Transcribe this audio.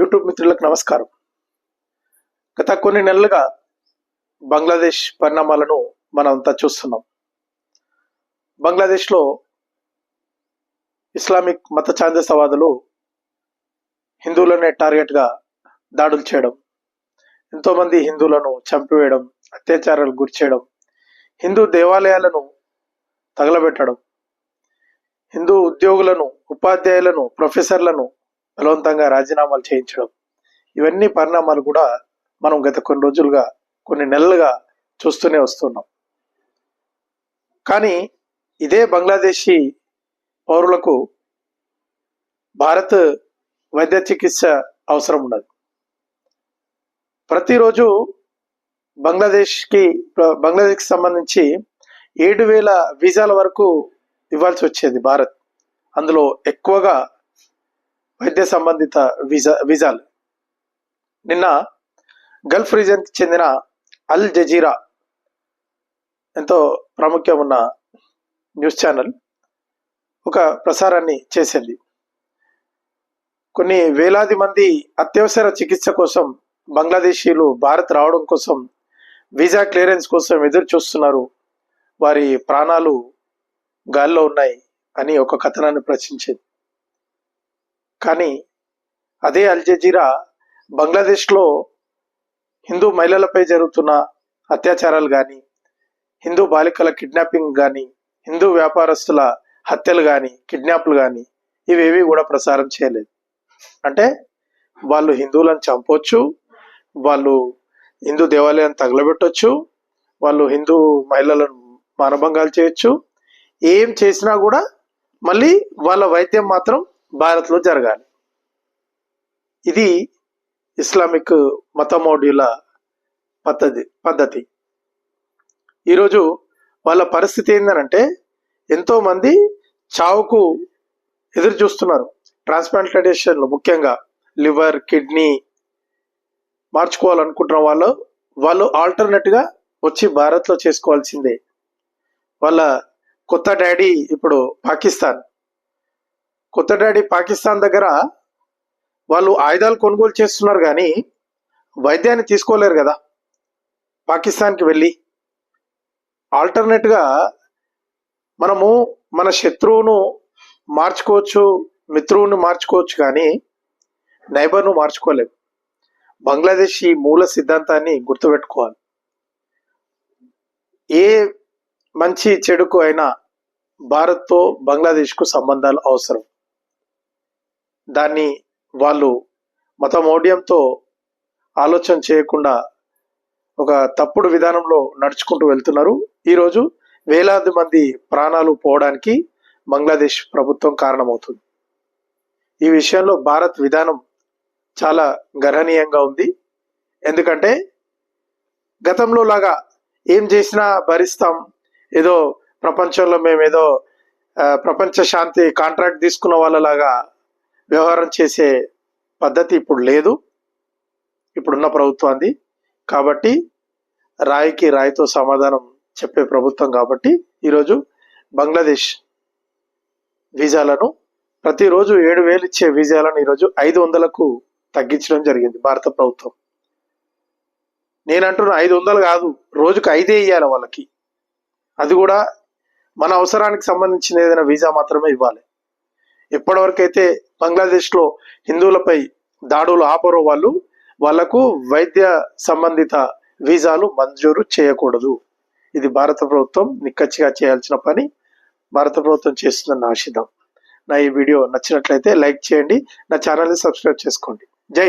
YouTube మిత్రులకు నమస్కారం. గత కొన్ని నెలలుగా బంగ్లాదేశ్ పరిణామాలను మనం అంతా చూస్తున్నాం. బంగ్లాదేశ్లో ఇస్లామిక్ మత ఛాందసవాదులు హిందువులనే టార్గెట్గా దాడులు చేయడం ఎంతోమంది హిందువులను చంపివేయడం అత్యాచారాలు గురి చేయడం హిందూ దేవాలయాలను తగలబెట్టడం హిందూ ఉద్యోగులను ఉపాధ్యాయులను ప్రొఫెసర్లను బలవంతంగా రాజీనామాలు చేయించడం. ఇవన్నీ పరిణామాలు కూడా మనం గత కొన్ని రోజులుగా కొన్ని నెలలుగా చూస్తూనే వస్తున్నాం. కానీ ఇదే బంగ్లాదేశీ పౌరులకు భారత్ వైద్య చికిత్స అవసరం ఉండదు ప్రతిరోజు బంగ్లాదేశ్కి బంగ్లాదేశ్కి సంబంధించి ఏడు వేల వీసాల వరకు ఇవ్వాల్సి వచ్చేది భారత్. అందులో ఎక్కువగా వైద్య సంబంధిత వీసా వీసాలు. నిన్న గల్ఫ్ రీజన్కి చెందిన అల్ జజీరా ఎంతో ప్రాముఖ్యం ఉన్న న్యూస్ ఛానల్ ఒక ప్రసారాన్ని చేసింది. కొన్ని వేలాది మంది అత్యవసర చికిత్స కోసం బంగ్లాదేశీలు భారత్ రావడం కోసం వీసా క్లియరెన్స్ కోసం ఎదురు చూస్తున్నారు. వారి ప్రాణాలు గాల్లో ఉన్నాయి అని ఒక కథనాన్ని ప్రశ్నించింది కానీ అదే అల్ జజీరా బంగ్లాదేశ్లో హిందూ మహిళలపై జరుగుతున్న అత్యాచారాలు కానీ హిందూ బాలికల కిడ్నాపింగ్ కానీ హిందూ వ్యాపారస్తుల హత్యలు కానీ కిడ్నాప్లు కానీ ఇవేవి కూడా ప్రసారం చేయలేదు. అంటే వాళ్ళు హిందువులను చంపొచ్చు వాళ్ళు హిందూ దేవాలయాన్ని తగలబెట్టొచ్చు వాళ్ళు హిందూ మహిళలను మానభంగాలు చేయొచ్చు. ఏం చేసినా కూడా మళ్ళీ వాళ్ళ వైద్యం మాత్రం భారత్లో జరగాలి. ఇది ఇస్లామిక్ మతమోడ్యుల పద్ధతి పద్ధతి. ఈరోజు వాళ్ళ పరిస్థితి ఏంటంటే ఎంతోమంది చావుకు ఎదురు చూస్తున్నారు. ట్రాన్స్ప్లాంటేషన్లు ముఖ్యంగా లివర్ కిడ్నీ మార్చుకోవాలనుకుంటున్న వాళ్ళు వాళ్ళు ఆల్టర్నేట్గా వచ్చి భారత్లో చేసుకోవాల్సిందే. వాళ్ళ కొత్త డాడీ ఇప్పుడు పాకిస్తాన్. కొత్త డాడీ పాకిస్తాన్ దగ్గర వాళ్ళు ఆయుధాలు కొనుగోలు చేస్తున్నారు కానీ వైద్యాన్ని తీసుకోలేరు కదా. పాకిస్తాన్కి వెళ్ళి ఆల్టర్నేట్గా మనము మన శత్రువును మార్చుకోవచ్చు మిత్రువుని మార్చుకోవచ్చు కానీ నైబర్ను మార్చుకోలేము. బంగ్లాదేశ్ ఈ మూల సిద్ధాంతాన్ని గుర్తుపెట్టుకోవాలి. ఏ మంచి చెడుకు అయినా భారత్తో బంగ్లాదేశ్కు సంబంధాలు అవసరం. దాన్ని వాళ్ళు మతమౌఢ్యంతో ఆలోచన చేయకుండా ఒక తప్పుడు విధానంలో నడుచుకుంటూ వెళ్తున్నారు. ఈరోజు వేలాది మంది ప్రాణాలు పోవడానికి బంగ్లాదేశ్ ప్రభుత్వం కారణమవుతుంది. ఈ విషయంలో భారత్ విధానం చాలా గర్హనీయంగా ఉంది. ఎందుకంటే గతంలో లాగా ఏం చేసినా భరిస్తాం. ఏదో ప్రపంచంలో మేము ఏదో ప్రపంచ శాంతి కాంట్రాక్ట్ తీసుకున్న వాళ్ళలాగా వ్యవహారం చేసే పద్ధతి ఇప్పుడు లేదు. ఇప్పుడున్న ప్రభుత్వాన్ని కాబట్టి రాయికి రాయితో సమాధానం చెప్పే ప్రభుత్వం కాబట్టి ఈరోజు బంగ్లాదేశ్ వీజాలను ప్రతిరోజు ఏడు వేలు ఇచ్చే వీజాలను ఈరోజు ఐదు వందలకు తగ్గించడం జరిగింది భారత ప్రభుత్వం. నేను అంటున్న ఐదు వందలు కాదు రోజుకు ఐదే ఇవ్వాలి వాళ్ళకి. అది కూడా మన అవసరానికి సంబంధించిన ఏదైనా వీసా మాత్రమే ఇవ్వాలి. ఇప్పటివరకైతే బంగ్లాదేశ్లో హిందువులపై దాడులు ఆపరో వాళ్ళు. వాళ్ళకు వైద్య సంబంధిత వీసాలు మంజూరు చేయకూడదు. ఇది భారత ప్రభుత్వం నిక్కచ్చిగా చేయాల్సిన పని. భారత ప్రభుత్వం చేస్తుందని ఆశిద్దాం నా ఈ వీడియో నచ్చినట్లయితే లైక్ చేయండి. నా ఛానల్ని సబ్స్క్రైబ్ చేసుకోండి.